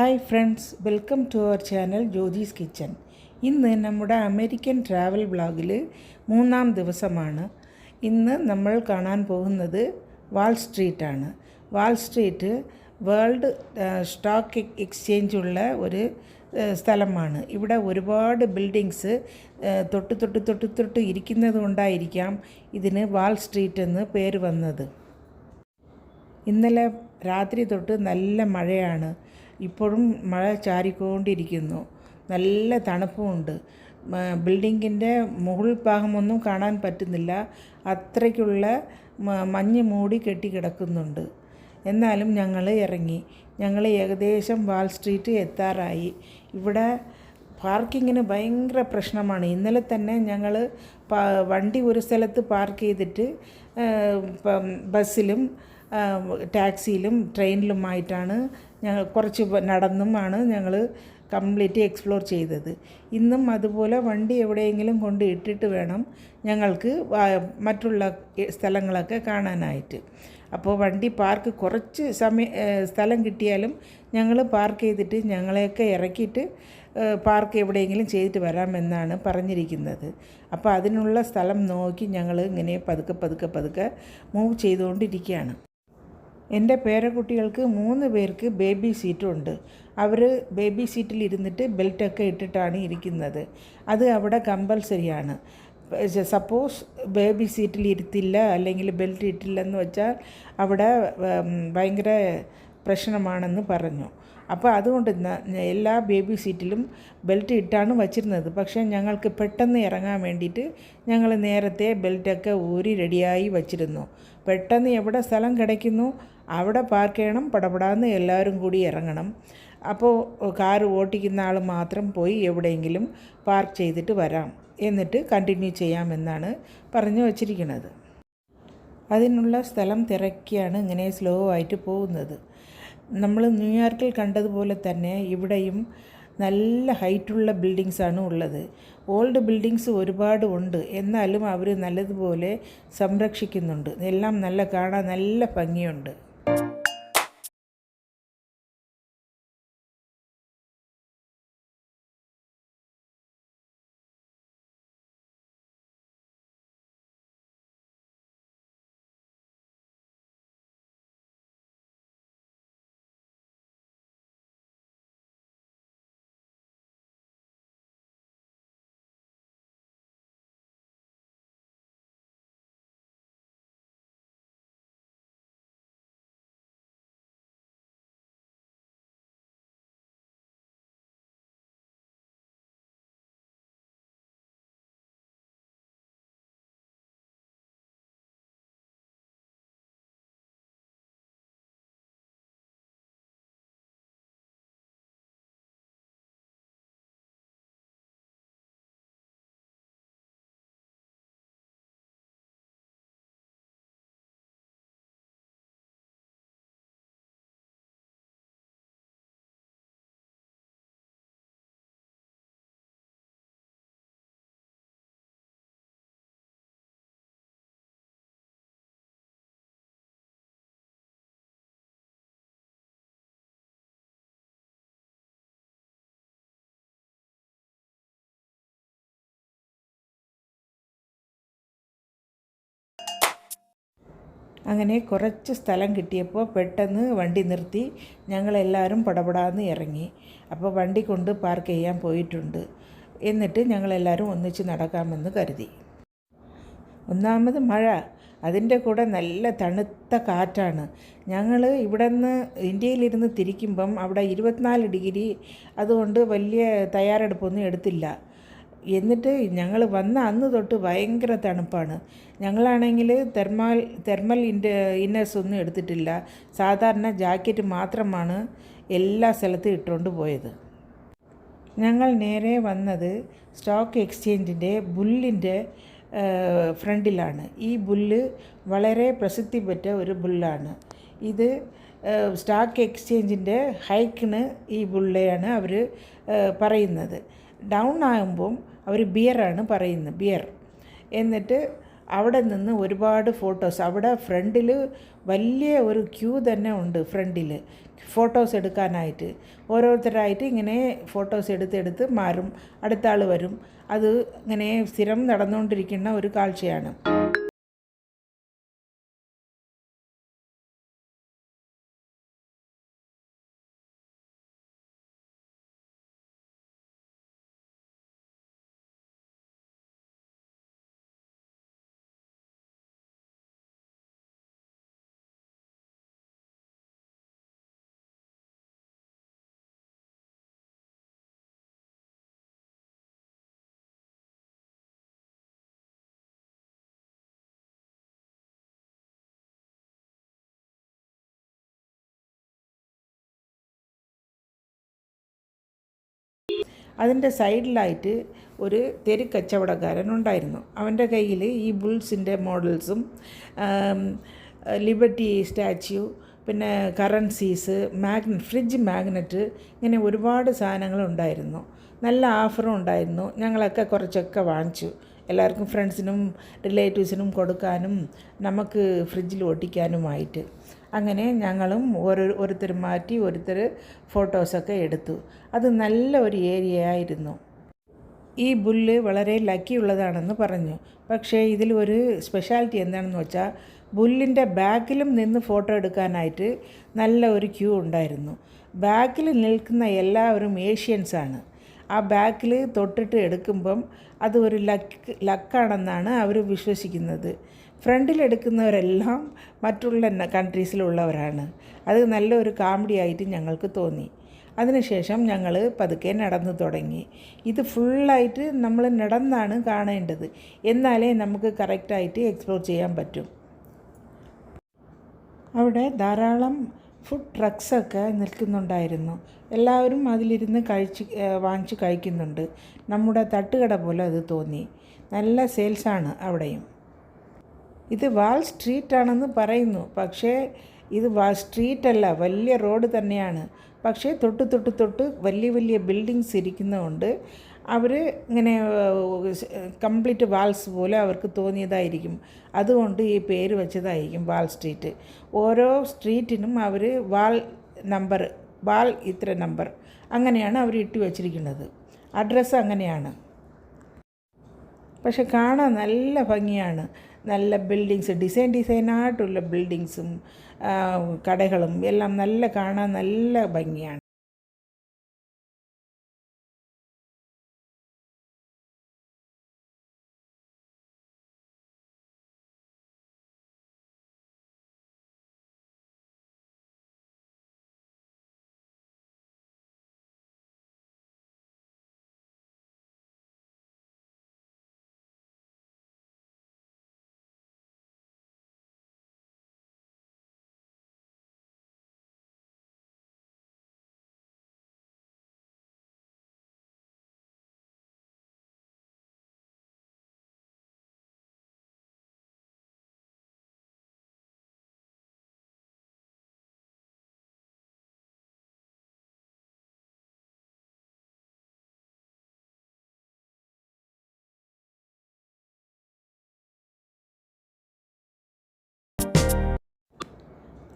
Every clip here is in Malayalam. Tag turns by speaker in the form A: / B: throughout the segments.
A: Hi friends welcome to our channel Jyothis kitchen. ഇന്ന് നമ്മുടെ അമേരിക്കൻ ട്രാവൽ വ്ളോഗിൽ മൂന്നാം ദിവസമാണ്. ഇന്ന് നമ്മൾ കാണാൻ പോകുന്നത് വാൾ സ്ട്രീറ്റാണ് wall street world stock exchange ഉള്ള ഒരു സ്ഥലമാണ്. ഇവിടെ ഒരുപാട് ബിൽഡിങ്സ് തൊട്ട് തൊട്ട് തൊട്ട് തൊട്ട് ഇരിക്കുന്നത് കൊണ്ടായിരിക്കാം ഇതിന് വാൾ സ്ട്രീറ്റ് എന്ന് പേര് വന്നത്. ഇന്നലെ രാത്രി തൊട്ട് നല്ല മഴയാണ്. ഇപ്പോഴും മഴ ചാരിക്കൊണ്ടിരിക്കുന്നു. നല്ല തണുപ്പുമുണ്ട്. ബിൽഡിങ്ങിന്റെ മുകൾ ഭാഗമൊന്നും കാണാൻ പറ്റുന്നില്ല. അത്രയ്ക്കുള്ള മഞ്ഞ് മൂടി കെട്ടിക്കിടക്കുന്നുണ്ട്. എന്നാലും ഞങ്ങൾ ഇറങ്ങി. ഞങ്ങൾ ഏകദേശം വാൾ സ്ട്രീറ്റ് എത്താറായി. ഇവിടെ പാർക്കിങ്ങിന് ഭയങ്കര പ്രശ്നമാണ്. ഇന്നലെ തന്നെ ഞങ്ങൾ വണ്ടി ഒരു സ്ഥലത്ത് പാർക്ക് ചെയ്തിട്ട് ബസ്സിലും ടാക്സിയിലും ട്രെയിനിലുമായിട്ടാണ് ഞങ്ങൾ കുറച്ച് നടന്നും നടന്നുമാണ് ഞങ്ങൾ കംപ്ലീറ്റ് എക്സ്പ്ലോർ ചെയ്തത്. ഇന്നും അതുപോലെ വണ്ടി എവിടെയെങ്കിലും കൊണ്ട് ഇട്ടിട്ട് വേണം ഞങ്ങൾക്ക് മറ്റുള്ള സ്ഥലങ്ങളൊക്കെ കാണാനായിട്ട്. അപ്പോൾ വണ്ടി പാർക്ക് കുറച്ച് സമയ സ്ഥലം കിട്ടിയാലും ഞങ്ങൾ പാർക്ക് ചെയ്തിട്ട് ഞങ്ങളെയൊക്കെ ഇറക്കിയിട്ട് പാർക്ക് എവിടെയെങ്കിലും ചെയ്തിട്ട് വരാമെന്നാണ് പറഞ്ഞിരിക്കുന്നത്. അപ്പോൾ അതിനുള്ള സ്ഥലം നോക്കി ഞങ്ങൾ ഇങ്ങനെ പതുക്കെ പതുക്കെ പതുക്കെ മൂവ് ചെയ്തുകൊണ്ടിരിക്കുകയാണ്. എന്റെ പേരക്കുട്ടികൾക്ക് മൂന്ന് പേർക്ക് ബേബി സീറ്റുണ്ട്. അവർ ബേബി സീറ്റിൽ ഇരുന്നിട്ട് ബെൽറ്റൊക്കെ ഇട്ടിട്ടാണ് ഇരിക്കുന്നത്. അത് അവിടെ കമ്പൽസറിയാണ് സപ്പോസ് ബേബി സീറ്റിൽ ഇരുത്തില്ല അല്ലെങ്കിൽ ബെൽറ്റ് ഇട്ടില്ലെന്ന് വെച്ചാൽ അവിടെ ഭയങ്കര പ്രശ്നമാണെന്ന് പറഞ്ഞു. അപ്പോൾ അതുകൊണ്ട് എല്ലാ ബേബി സീറ്റിലും ബെൽറ്റ് ഇട്ടാണ് വച്ചിരുന്നത്. പക്ഷേ ഞങ്ങൾക്ക് പെട്ടെന്ന് ഇറങ്ങാൻ വേണ്ടിയിട്ട് ഞങ്ങൾ നേരത്തെ ബെൽറ്റൊക്കെ ഊരി റെഡിയായി വച്ചിരുന്നു. പെട്ടെന്ന് എവിടെ സ്ഥലം കിടക്കുന്നു അവിടെ പാർക്ക് ചെയ്യണം പടപടാന്ന് എല്ലാവരും കൂടി ഇറങ്ങണം. അപ്പോൾ കാർ ഓട്ടിക്കുന്ന ആൾ മാത്രം പോയി എവിടെയെങ്കിലും പാർക്ക് ചെയ്തിട്ട് വരാം. എന്നിട്ട് കണ്ടിന്യൂ ചെയ്യാമെന്നാണ് പറഞ്ഞു വച്ചിരിക്കുന്നത്. അതിനുള്ള സ്ഥലം തിരക്കിയാണ് ഇങ്ങനെ സ്ലോ ആയിട്ട് പോകുന്നത്. നമ്മൾ ന്യൂയോർക്കിൽ കണ്ടതുപോലെ തന്നെ ഇവിടെയും നല്ല ഹൈറ്റുള്ള ബിൽഡിങ്സാണ് ഉള്ളത്. ഓൾഡ് ബിൽഡിങ്സ് ഒരുപാട് ഉണ്ട്. എന്നാലും അവർ നല്ലതുപോലെ സംരക്ഷിക്കുന്നുണ്ട്. എല്ലാം നല്ല കാണാൻ നല്ല ഭംഗിയുണ്ട്. അങ്ങനെ കുറച്ച് സ്ഥലം കിട്ടിയപ്പോൾ പെട്ടെന്ന് വണ്ടി നിർത്തി. ഞങ്ങളെല്ലാവരും പടപടാന്ന് ഇറങ്ങി. അപ്പോൾ വണ്ടി കൊണ്ട് പാർക്ക് ചെയ്യാൻ പോയിട്ടുണ്ട്. എന്നിട്ട് ഞങ്ങളെല്ലാവരും ഒന്നിച്ച് നടക്കാമെന്ന് കരുതി. ഒന്നാമത് മഴ. അതിന്റെ കൂടെ നല്ല തണുത്ത കാറ്റാണ്. ഞങ്ങൾ ഇവിടെ നിന്ന് ഇന്ത്യയിലിരുന്ന് തിരിക്കുമ്പം അവിടെ ഇരുപത്തിനാല് ഡിഗ്രി. അതുകൊണ്ട് വലിയ തയ്യാറെടുപ്പൊന്നും എടുത്തില്ല. എന്നിട്ട് ഞങ്ങൾ വന്ന അന്ന് തൊട്ട് ഭയങ്കര തണുപ്പാണ്. ഞങ്ങളാണെങ്കിൽ തെർമൽ തെർമൽ ഇൻഡ ഇന്നേഴ്സ് ഒന്നും എടുത്തിട്ടില്ല. സാധാരണ ജാക്കറ്റ് മാത്രമാണ് എല്ലാ സ്ഥലത്തും ഇട്ടുകൊണ്ട് പോയത്. ഞങ്ങൾ നേരെ വന്നത് സ്റ്റോക്ക് എക്സ്ചേഞ്ചിന്റെ ബുല്ലിന്റെ ഫ്രണ്ടിലാണ്. ഈ ബുല്ല് വളരെ പ്രസിദ്ധി ഒരു ബുല്ലാണ് ഇത് സ്റ്റോക്ക് എക്സ്ചേഞ്ചിന്റെ ഹൈക്കിന് ഈ ബുള്ളയാണ് അവർ പറയുന്നത്. ഡൗൺ ആകുമ്പം അവർ ബിയറാണ് പറയുന്നത് ബിയർ. എന്നിട്ട് അവിടെ നിന്ന് ഒരുപാട് ഫോട്ടോസ് അവിടെ ഫ്രണ്ടിൽ വലിയ ഒരു ക്യൂ തന്നെ ഉണ്ട് ഫ്രണ്ടിൽ ഫോട്ടോസ് എടുക്കാനായിട്ട്. ഓരോരുത്തരായിട്ട് ഇങ്ങനെ ഫോട്ടോസ് എടുത്തെടുത്ത് മാറും അടുത്ത ആൾ വരും. അത് ഇങ്ങനെ സ്ഥിരം നടന്നുകൊണ്ടിരിക്കുന്ന ഒരു കാഴ്ചയാണ്. അതിന്റെ സൈഡിലായിട്ട് ഒരു തെരു കച്ചവടക്കാരൻ ഉണ്ടായിരുന്നു. അവന്റെ കയ്യിൽ ഈ ബുൾസിന്റെ മോഡൽസും ലിബർട്ടി സ്റ്റാച്യു പിന്നെ കറൻസീസ് മാഗ് ഫ്രിഡ്ജ് മാഗ്നറ്റ് ഇങ്ങനെ ഒരുപാട് സാധനങ്ങൾ ഉണ്ടായിരുന്നു. നല്ല ഓഫറും ഉണ്ടായിരുന്നു. ഞങ്ങളൊക്കെ കുറച്ചൊക്കെ വാങ്ങിച്ചു. എല്ലാവർക്കും ഫ്രണ്ട്സിനും റിലേറ്റീവ്സിനും കൊടുക്കാനും നമുക്ക് ഫ്രിഡ്ജിൽ ഒട്ടിക്കാനുമായിട്ട്. അങ്ങനെ ഞങ്ങളും ഓരോ ഓരോരുത്തർ മാറ്റി ഓരോരുത്തർ ഫോട്ടോസൊക്കെ എടുത്തു. അത് നല്ല ഒരു ഏരിയ ആയിരുന്നു. ഈ ബുല്ല് വളരെ ലക്കി ഉള്ളതാണെന്ന് പറഞ്ഞു. പക്ഷേ ഇതിൽ ഒരു സ്പെഷ്യാലിറ്റി എന്താണെന്ന് വെച്ചാൽ ബുല്ലിന്റെ ബാക്കിലും നിന്ന് ഫോട്ടോ എടുക്കാനായിട്ട് നല്ല ഒരു ക്യൂ ഉണ്ടായിരുന്നു. ബാക്കിൽ നിൽക്കുന്ന എല്ലാവരും ഏഷ്യൻസാണ് ആ ബാക്കിൽ തൊട്ടിട്ട് എടുക്കുമ്പം അത് ഒരു ലക്ക് ലക്കാണെന്നാണ് അവർ വിശ്വസിക്കുന്നത്. ഫ്രണ്ടിൽ എടുക്കുന്നവരെല്ലാം മറ്റുള്ള കൺട്രീസിലുള്ളവരാണ്. അത് നല്ലൊരു കാമഡി ആയിട്ട് ഞങ്ങൾക്ക് തോന്നി. അതിനുശേഷം ഞങ്ങൾ പതുക്കെ നടന്നു തുടങ്ങി. ഇത് ഫുള്ളായിട്ട് നമ്മൾ നടന്നാണ് കാണേണ്ടത്. എന്നാലേ നമുക്ക് കറക്റ്റായിട്ട് എക്സ്പ്ലോർ ചെയ്യാൻ പറ്റും. അവിടെ ധാരാളം ഫുഡ് ട്രക്സൊക്കെ നിൽക്കുന്നുണ്ടായിരുന്നു. എല്ലാവരും അതിലിരുന്ന് കഴിച്ച് വാങ്ങിച്ച് കഴിക്കുന്നുണ്ട്. നമ്മുടെ തട്ടുകട പോലെ അത് തോന്നി. നല്ല സെയിൽസാണ് അവിടെയും. ഇത് വാൾ സ്ട്രീറ്റ് ആണെന്ന് പറയുന്നു. പക്ഷേ ഇത് വാ സ്ട്രീറ്റ് അല്ല വലിയ റോഡ് തന്നെയാണ്. പക്ഷേ തൊട്ട് തൊട്ട് തൊട്ട് വലിയ വലിയ ബിൽഡിങ്സ് ഇരിക്കുന്നതുകൊണ്ട് അവർ ഇങ്ങനെ കംപ്ലീറ്റ് വാൾസ് പോലെ അവർക്ക് തോന്നിയതായിരിക്കും. അതുകൊണ്ട് ഈ പേര് വെച്ചതായിരിക്കും വാൾ സ്ട്രീറ്റ്. ഓരോ സ്ട്രീറ്റിനും അവർ വാൾ നമ്പർ വാൾ ഇത്ര നമ്പർ അങ്ങനെയാണ് അവർ ഇട്ട് വച്ചിരിക്കുന്നത്. അഡ്രസ്സ് അങ്ങനെയാണ്. പക്ഷെ കാണാൻ നല്ല ഭംഗിയാണ്. നല്ല ബിൽഡിങ്സ് ഡിസൈൻ ഡിസൈനായിട്ടുള്ള ബിൽഡിങ്സും കടകളും എല്ലാം നല്ല കാണാൻ നല്ല ഭംഗിയാണ്.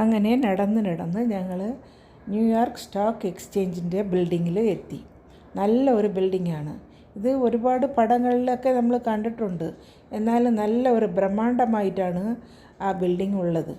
A: അങ്ങനെ നടന്ന് നടന്ന് ഞങ്ങൾ ന്യൂയോർക്ക് സ്റ്റോക്ക് എക്സ്ചേഞ്ചിന്റെ ബിൽഡിങ്ങിൽ എത്തി. നല്ല ഒരു ബിൽഡിങ്ങാണ്. ഇത് ഒരുപാട് പടങ്ങളിലൊക്കെ നമ്മൾ കണ്ടിട്ടുണ്ട്. എന്നാലും നല്ല ഒരു ബ്രഹ്മാണ്ഡമായിട്ടാണ് ആ ബിൽഡിംഗ് ഉള്ളത്.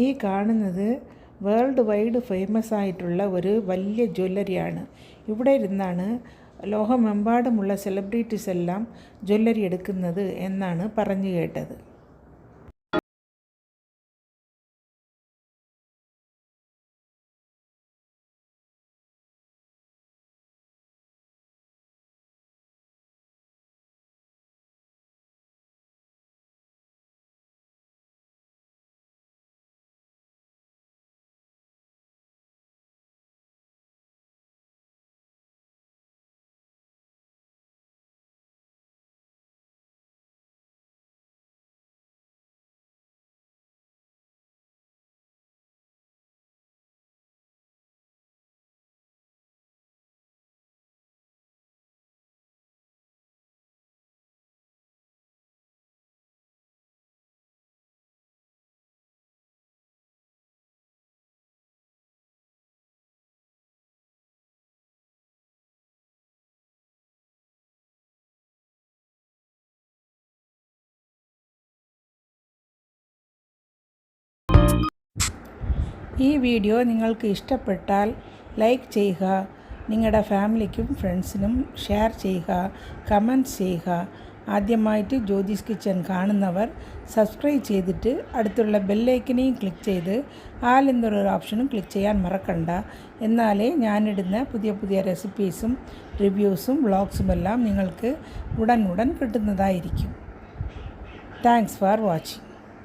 A: ഈ കാണുന്നത് വേൾഡ് വൈഡ് ഫേമസ് ആയിട്ടുള്ള ഒരു വലിയ ജ്വല്ലറിയാണ് ഇവിടെ ഇരുന്നാണ് ലോകമെമ്പാടുമുള്ള സെലിബ്രിറ്റീസ് എല്ലാം ജ്വല്ലറി എടുക്കുന്നത് എന്നാണ് പറഞ്ഞു കേട്ടത്. ഈ വീഡിയോ നിങ്ങൾക്ക് ഇഷ്ടപ്പെട്ടാൽ ലൈക്ക് ചെയ്യുക നിങ്ങളുടെ ഫാമിലിക്കും ഫ്രണ്ട്സിനും ഷെയർ ചെയ്യുക കമന്റ്സ് ചെയ്യുക. ആദ്യമായിട്ട് ജ്യോതിഷ് കിച്ചൻ കാണുന്നവർ സബ്സ്ക്രൈബ് ചെയ്തിട്ട് അടുത്തുള്ള ബെല്ലൈക്കനെയും ക്ലിക്ക് ചെയ്ത് ആൽ എന്നൊരു ഓപ്ഷനും ക്ലിക്ക് ചെയ്യാൻ മറക്കണ്ട. എന്നാലേ ഞാനിടുന്ന പുതിയ പുതിയ റെസിപ്പീസും റിവ്യൂസും വ്ളോഗ്സുമെല്ലാം നിങ്ങൾക്ക് ഉടൻ ഉടൻ കിട്ടുന്നതായിരിക്കും. Thanks for watching.